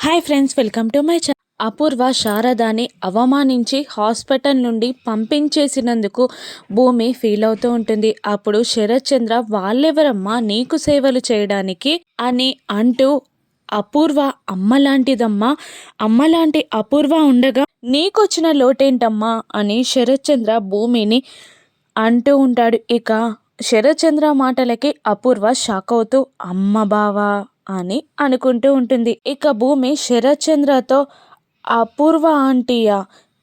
Hi friends welcome to my channel Apoorva శారదాని అవమానించి hospital నుండి పంపించేసినందుకు భూమి ఫీల్ అవుతూ ఉంటుంది. అప్పుడు శరత్ చంద్ర వాళ్ళెవరమ్మా నీకు సేవలు చేయడానికి అని అంటూ అపూర్వ అమ్మ లాంటిదమ్మా అమ్మ అపూర్వ ఉండగా నీకొచ్చిన లోటేంటమ్మా అని శరత్ చంద్ర భూమిని అంటూ ఉంటాడు. ఇక శరత్ చంద్ర మాటలకి అపూర్వ షాక్ అవుతూ అమ్మ బావా. అని అనుకుంటూ ఉంటుంది. ఇక భూమి శరత్చంద్రతో అపూర్వ ఆంటీయా.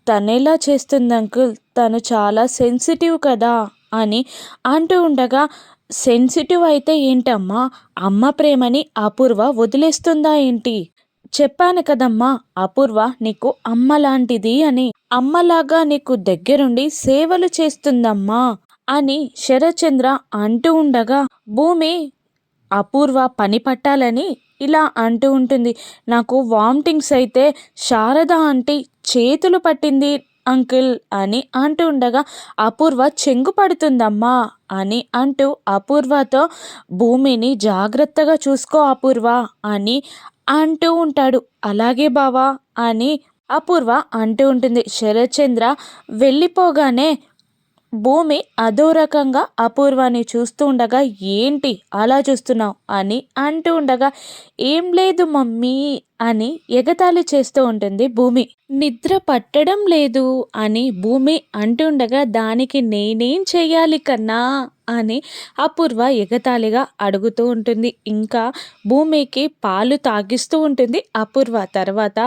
తనేలా చేస్తుంది అంకుల్? తను చాలా సెన్సిటివ్ కదా? అని అంటూ ఉండగా సెన్సిటివ్ అయితే ఏంటమ్మా? అమ్మ ప్రేమని అపూర్వ వదిలేస్తుందా ఏంటి? చెప్పాను కదమ్మా అపూర్వ నీకు అమ్మ లాంటిది అని. అమ్మలాగా నీకు దగ్గరుండి సేవలు చేస్తుందమ్మా అని శరచంద్ర అంటూ ఉండగా భూమి అపూర్వ పని పట్టాలని ఇలా అంటూ ఉంటుంది. నాకు వామిటింగ్స్ అయితే శారద ఆంటీ చేతులు పట్టింది అంకుల్ అని అంటూ ఉండగా అపూర్వ చెంగు పడుతుందమ్మా అని అంటూ అపూర్వతో భూమిని జాగ్రత్తగా చూసుకో అపూర్వ అని అంటూ ఉంటాడు. అలాగే బావా అని అపూర్వ అంటూ ఉంటుంది. శరత్చంద్ర వెళ్ళిపోగానే భూమి అదో రకంగా అపూర్వాన్ని చూస్తూ ఉండగా ఏంటి? అలా చూస్తున్నావు? అని అంటూ ఉండగా ఏం లేదు మమ్మీ అని ఎగతాళి చేస్తూ ఉంటుంది భూమి. నిద్ర పట్టడం లేదు అని భూమి అంటుండగా దానికి నేనేం చెయ్యాలి కన్నా అని అపూర్వ ఎగతాళిగా అడుగుతూ ఉంటుంది. ఇంకా భూమికి పాలు తాగిస్తూ ఉంటుంది అపూర్వ. తర్వాత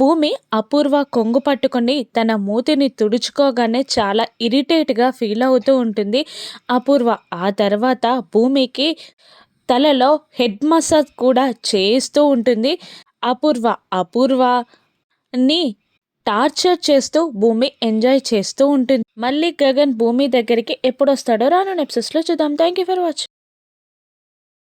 భూమి అపూర్వ కొంగు పట్టుకొని తన మూతిని తుడుచుకోగానే చాలా ఇరిటేట్గా ఫీల్ అవుతూ ఉంటుంది అపూర్వ. ఆ తర్వాత భూమికి తలలో హెడ్ మసాజ్ కూడా చేస్తూ ఉంటుంది. అపూర్వ అపూర్వని టార్చర్ చేస్తూ భూమి ఎంజాయ్ చేస్తూ ఉంటుంది. మళ్ళీ గగన్ భూమి దగ్గరికి ఎప్పుడు వస్తాడో రాను నెప్సెస్లో చూద్దాం. Thank you for watching